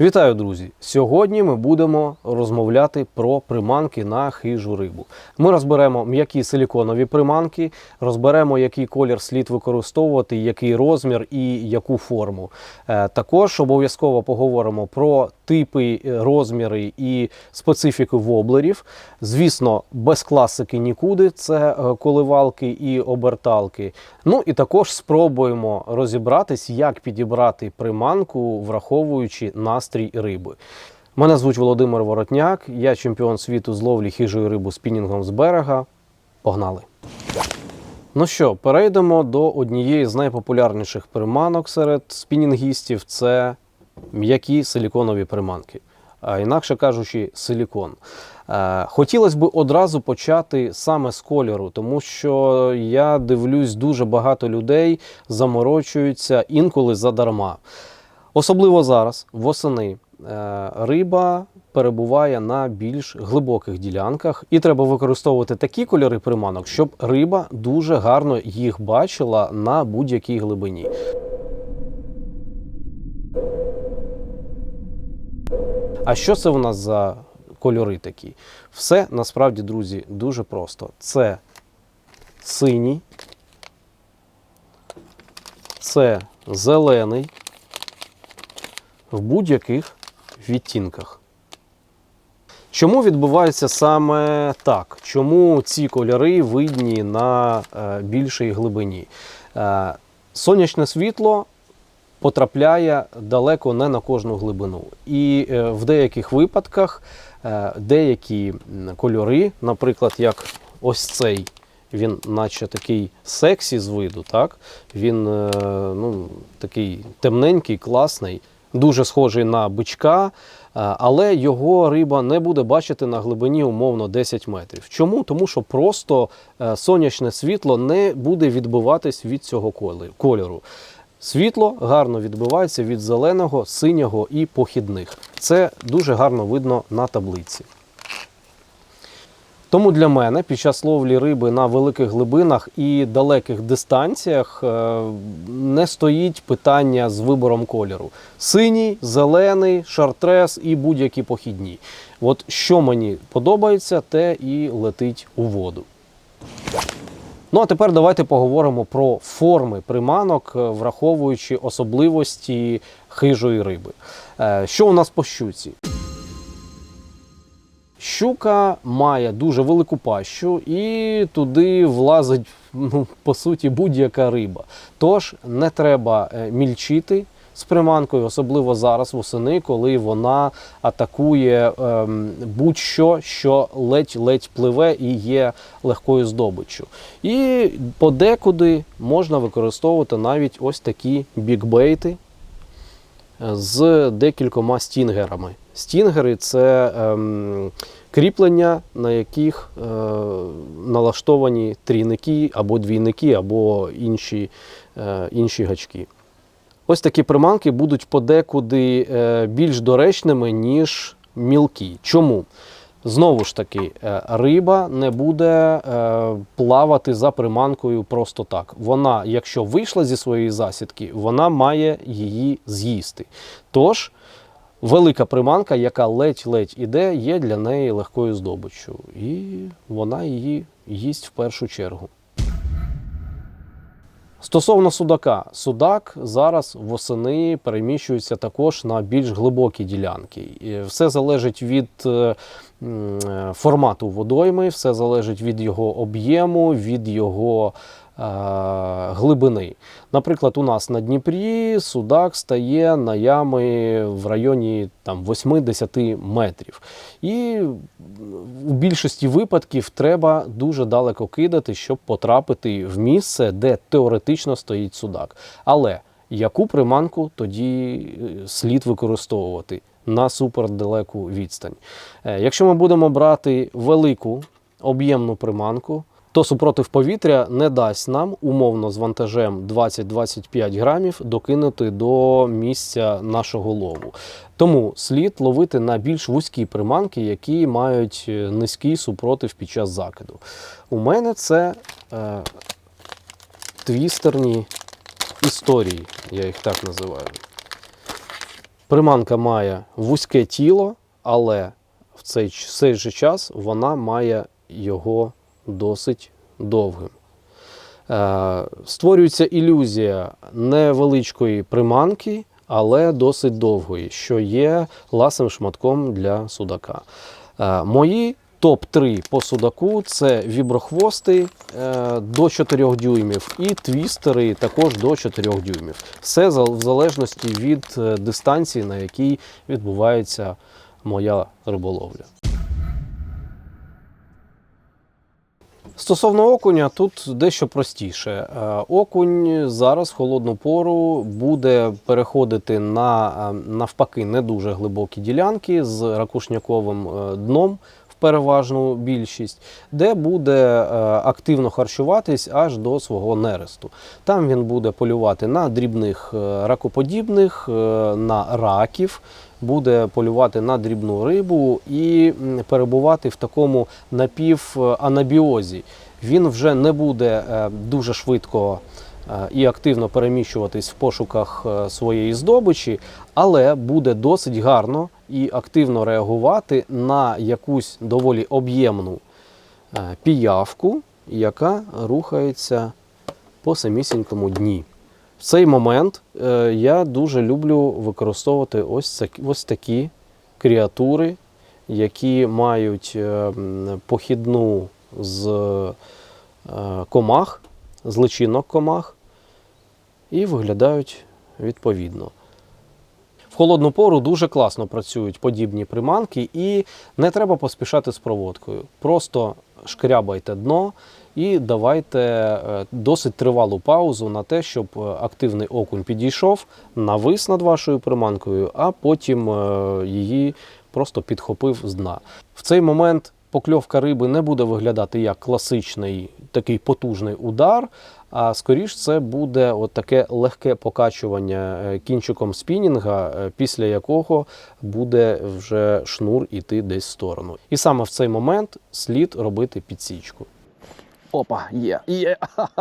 Вітаю, друзі! Сьогодні ми будемо розмовляти про приманки на хижу рибу. Ми розберемо м'які силіконові приманки, розберемо, який колір слід використовувати, який розмір і яку форму. Е, Також обов'язково поговоримо про типи, е, розміри і специфіку воблерів. Звісно, без класики нікуди. Це е, коливалки і оберталки. Ну і також спробуємо розібратись, як підібрати приманку, враховуючи настрій риби. Мене звуть Володимир Воротняк, я чемпіон світу з ловлі хижої риби спінінгом з берега. Погнали! Ну що, перейдемо до однієї з найпопулярніших приманок серед спінінгістів це м'які силіконові приманки. А інакше кажучи, силікон. Хотілося б одразу почати саме з кольору, тому що я дивлюсь, дуже багато людей заморочуються інколи задарма. Особливо зараз, восени, е, риба перебуває на більш глибоких ділянках, і треба використовувати такі кольори приманок, щоб риба дуже гарно їх бачила на будь-якій глибині. А що це у нас за кольори такі? Все насправді, друзі, дуже просто. Це синій, це зелений в будь-яких відтінках. Чому відбувається саме так? Чому ці кольори видні на е, більшій глибині? Е, сонячне світло потрапляє далеко не на кожну глибину. І е, в деяких випадках деякі кольори, наприклад, як ось цей, він наче такий сексі з виду, так? він ну, такий темненький, класний, дуже схожий на бичка. е, Але його риба не буде бачити на глибині умовно 10 метрів. Чому? Тому що просто е, сонячне світло не буде відбиватись від цього кольору. Світло гарно відбивається від зеленого, синього і похідних. Це дуже гарно видно на таблиці. Тому для мене під час ловлі риби на великих глибинах і далеких дистанціях е, не стоїть питання з вибором кольору. Синій, зелений, шартрес і будь-які похідні. От що мені подобається, те і летить у воду. Ну а тепер давайте поговоримо про форми приманок, е, враховуючи особливості хижої риби. Е, Що у нас по щуці? Щука має дуже велику пащу і туди влазить ну, по суті будь-яка риба. Тож не треба е, мільчити з приманкою, особливо зараз восени, коли вона атакує ем, будь-що, що ледь-ледь пливе і є легкою здобиччю. І подекуди можна використовувати навіть ось такі бікбейти з декількома стінгерами. Стінгери це ем, кріплення, на яких е, налаштовані трійники або двійники, або інші, е, інші гачки. Ось такі приманки будуть подекуди е, більш доречними, ніж мілкі. Чому? Знову ж таки, е, риба не буде е, плавати за приманкою просто так. Вона, якщо вийшла зі своєї засідки, вона має її з'їсти. Тож, велика приманка, яка ледь-ледь іде, є для неї легкою здобиччю. І вона її їсть в першу чергу. Стосовно судака, судак зараз восени переміщується також на більш глибокі ділянки. І Все залежить від е, е, формату водойми, все залежить від його об'єму, від його глибини. Наприклад, у нас на Дніпрі судак стає на ями в районі там, 8-10 метрів. І у більшості випадків треба дуже далеко кидати, щоб потрапити в місце, де теоретично стоїть судак. Але яку приманку тоді е, слід використовувати на супердалеку відстань? Е, Якщо ми будемо брати велику об'ємну приманку, то супротив повітря не дасть нам умовно з вантажем 20-25 грамів докинути до місця нашого лову. Тому слід ловити на більш вузькі приманки, які мають е, низький супротив під час закиду. У мене це е, твістерні історії, я їх так називаю. Приманка має вузьке тіло, але в цей, цей же час вона має його досить довгим. Е, Створюється ілюзія невеличкої приманки, але досить довгої, що є ласим шматком для судака. Е, Мої топ-3 по судаку це віброхвости е, до 4 дюймів і твістери також до 4 дюймів. Все в залежності від дистанції, на якій відбувається моя риболовля. Стосовно окуня, тут дещо простіше. Е, Окунь зараз в холодну пору буде переходити на е, навпаки не дуже глибокі ділянки з ракушняковим е, дном переважну більшість, де буде е, активно харчуватись аж до свого нересту. Там він буде полювати на дрібних е, ракоподібних, е, на раків, буде полювати на дрібну рибу і перебувати в такому напіванабіозі. Він вже не буде дуже швидко і активно переміщуватись в пошуках своєї здобичі, але буде досить гарно і активно реагувати на якусь доволі об'ємну е, піявку, яка рухається по самісінькому дні. В цей момент е, я дуже люблю використовувати ось, ці- ось такі кріатури, які мають е, похідну з комах, з личинок комах, і виглядають відповідно. В холодну пору дуже класно працюють подібні приманки, і не треба поспішати з проводкою. Просто шкрябайте дно і давайте е, досить тривалу паузу на те, щоб е, активний окунь підійшов, навис над вашою приманкою, а потім е, її просто підхопив з дна. В цей момент покльовка риби не буде виглядати як класичний такий потужний удар, а скоріш це буде от таке легке покачування е, кінчиком спінінга, е, після якого буде вже шнур іти десь в сторону. І саме в цей момент слід робити підсічку. Опа, є, є.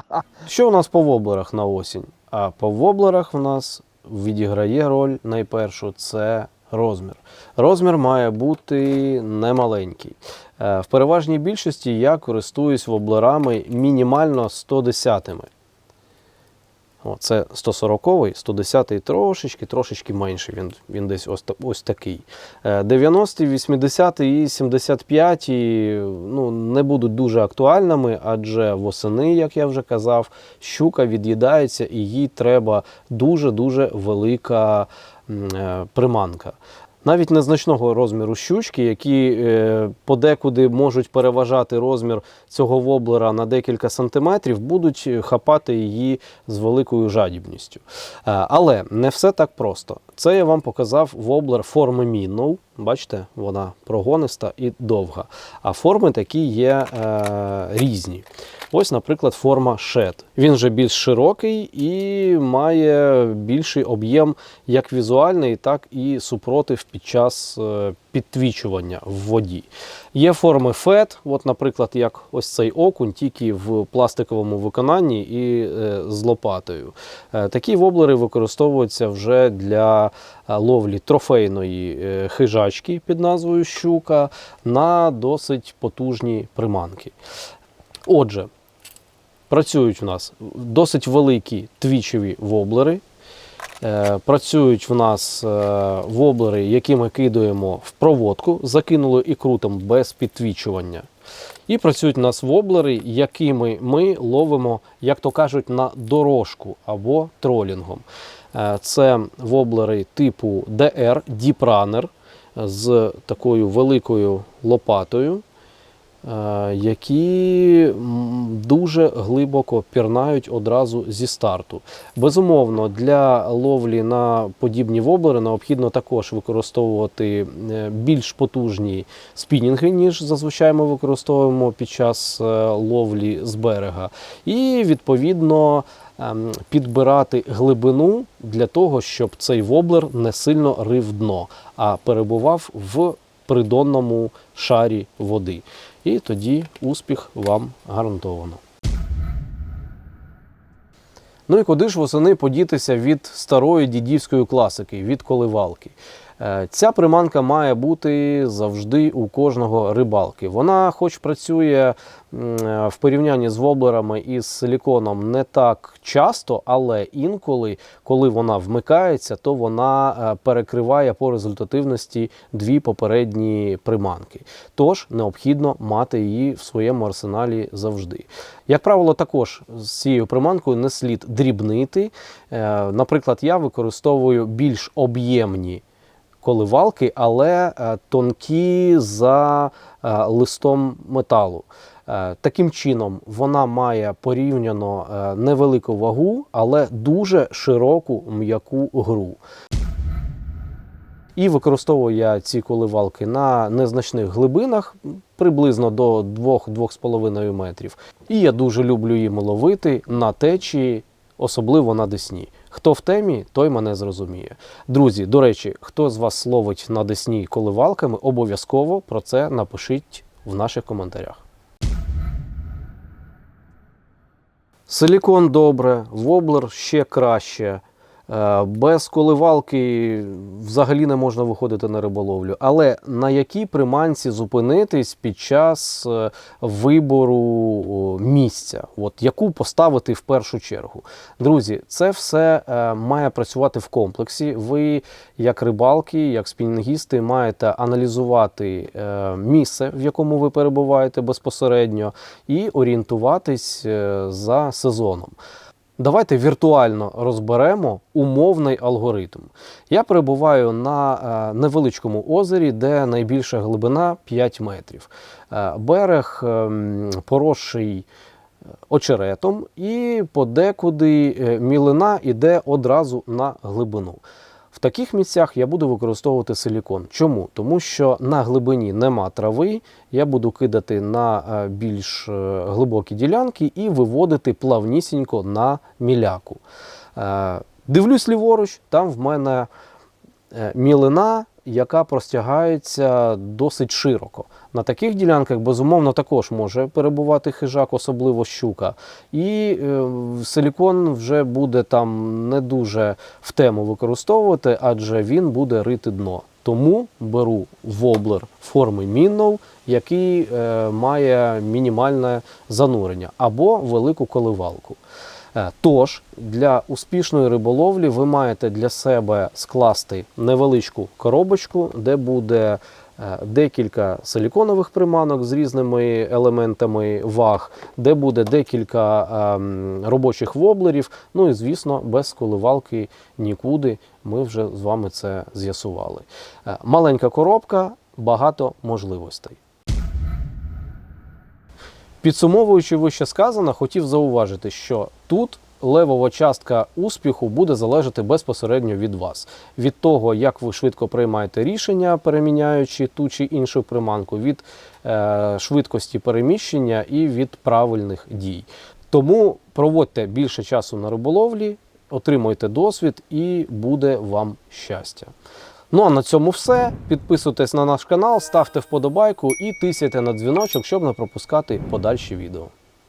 Що у нас по воблерах на осінь? А по воблерах в нас відіграє роль найпершу це розмір. Розмір має бути немаленький. Е, В переважній більшості я користуюсь воблерами мінімально 110. О, це 140-й, 110-й трошечки, трошечки менший. Він, він десь ось, ось такий. Е, 90-й, 80-й і 75-й ну, не будуть дуже актуальними, адже восени, як я вже казав, щука від'їдається і їй треба дуже-дуже велика е, приманка. Навіть незначного розміру щучки, які е, подекуди можуть переважати розмір цього воблера на декілька сантиметрів, будуть е, хапати її з великою жадібністю. Е, але не все так просто. Це я вам показав воблер форми Minnow. Бачите, вона прогониста і довга. А форми такі є е, різні. Ось, наприклад, форма Shed. Він же більш широкий і має більший об'єм як візуальний, так і супротив під час е, підтвічування в воді. Є форми FED, от, наприклад, як ось цей окунь, тільки в пластиковому виконанні і е, з лопатою. Е, Такі воблери використовуються вже для е, ловлі трофейної е, хижачки під назвою щука на досить потужні приманки. Отже, працюють у нас досить великі твічеві воблери. Е, Працюють в нас воблери, які ми кидаємо в проводку, закинули і крутимо без підтвічування. І працюють у нас воблери, якими ми ловимо, як то кажуть, на дорожку або тролінгом. Е, Це воблери типу DR Runner з такою великою лопатою, е, які дуже глибоко пірнають одразу зі старту. Безумовно, для ловлі на подібні воблери необхідно також використовувати е, більш потужні спінінги, ніж зазвичай ми використовуємо під час ловлі з берега. І відповідно підбирати глибину для того, щоб цей воблер не сильно рив дно, а перебував в придонному шарі води. І тоді успіх вам гарантовано. Ну і куди ж восени подітися від старої дідівської класики, від коливалки? Е, Ця приманка має бути завжди у кожного рибалки. Вона, хоч працює е, в порівнянні з воблерами і з силіконом не так часто, але інколи, коли вона вмикається, то вона е, перекриває по результативності дві попередні приманки. Тож необхідно мати її в своєму арсеналі завжди. Як правило, також з цією приманкою не слід дрібнити. Наприклад, я використовую більш об'ємні коливалки, але е, тонкі за е, листом металу. Е, Таким чином, вона має порівняно невелику вагу, але дуже широку м'яку гру. І використовую я ці коливалки на незначних глибинах, приблизно до 2-2,5 метрів. І я дуже люблю їм ловити на течії, особливо на Десні. Хто в темі, той мене зрозуміє. Друзі, до речі, хто з вас словить на Десні коливалками, обов'язково про це напишіть в наших коментарях. Силікон добре, воблер ще краще. Е, Без коливалки взагалі не можна виходити на риболовлю. Але на якій приманці зупинитись під час е, вибору місця? От яку поставити в першу чергу? Друзі, це все е, має працювати в комплексі. Ви, як рибалки, як спінінгісти, маєте аналізувати місце, в якому ви перебуваєте безпосередньо, і орієнтуватись за сезоном. Давайте віртуально розберемо умовний алгоритм. Я перебуваю на е, невеличкому озері, де найбільша глибина 5 метрів. Е, берег ем, поросший е, очеретом, і подекуди мілина йде одразу на глибину. В таких місцях я буду використовувати силікон. Чому? Тому що на глибині нема трави, я буду кидати на е, більш е, глибокі ділянки і виводити плавнісінько на міляку. Е, Дивлюсь ліворуч, там в мене мілина, яка простягається досить широко. На таких ділянках, безумовно, також може перебувати хижак, особливо щука. І е, силікон вже буде там не дуже в тему використовувати, адже він буде рити дно. Тому беру воблер форми Мінноу, який е, має мінімальне занурення, або велику коливалку. Е, Тож для успішної риболовлі ви маєте для себе скласти невеличку коробочку, де буде е, декілька силіконових приманок з різними елементами ваг, де буде декілька ем, робочих воблерів. Ну і звісно, без коливалки нікуди. Ми вже з вами це з'ясували. Е, Маленька коробка, багато можливостей. Підсумовуючи вище сказане, хотів зауважити, що тут левова частка успіху буде залежати безпосередньо від вас, від того, як ви швидко приймаєте рішення, переміняючи ту чи іншу приманку, від е, швидкості переміщення і від правильних дій. Тому проводьте більше часу на риболовлі, отримуйте досвід і буде вам щастя. Ну а на цьому все. Підписуйтесь на наш канал, ставте вподобайку і тисяйте на дзвіночок, щоб не пропускати подальші відео.